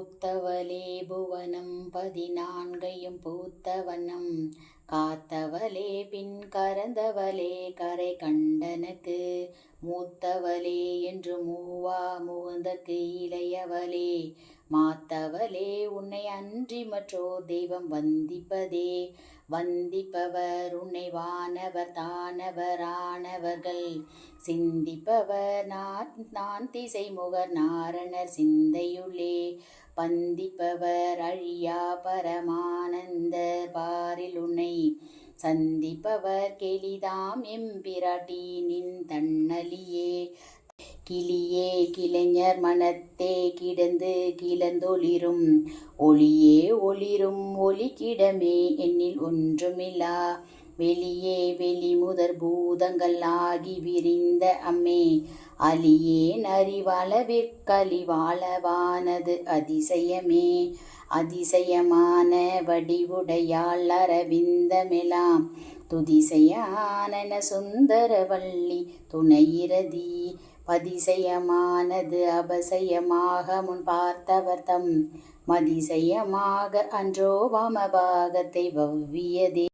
மூத்தவளே புவனம் பதினான்கையும் பூத்தவனம். காத்தவளே பின் கரந்தவளே கரை கண்டனுக்கு. மூத்தவளே என்று மூவா முகுந்தக்கு இளையவளே. மாத்தவளே உன்னை அன்றி மற்றோர் தெய்வம் வந்திப்பதே. வந்திப்பவர் உன்னை வானவர் தானவரானவர்கள். சிந்திப்பவர் நான் நான் திசை முகர் நாரணர் சிந்தையுள்ளே. பந்திப்பவர் அழியா பரமானந்தர் பாரில் உன்னை சந்திப்பவர் கெளிதாம் எம்பிராட்டி நின் தன்னலியே. கிளியே கிளைஞர் மனத்தே கிடந்து கிளந்தொளிரும் ஒளியே ஒளிரும் ஒளி கிடமே என்னில் ஒன்றுமில்லா. வெளியே வெளி முதற் பூதங்கள் ஆகி விரிந்த அம்மே. அலியேன் அறிவளவிற்கலிவாளவானது அதிசயமே. அதிசயமான வடிவுடையாள் அரவிந்தமெலாம் துதிசையானன சுந்தரவள்ளி துணையிரதி பதிசயமானது அபசயமாக முன் பார்த்தவர் தம். மதிசயமாக அன்றோ வாமபாகத்தை வவ்வியதே.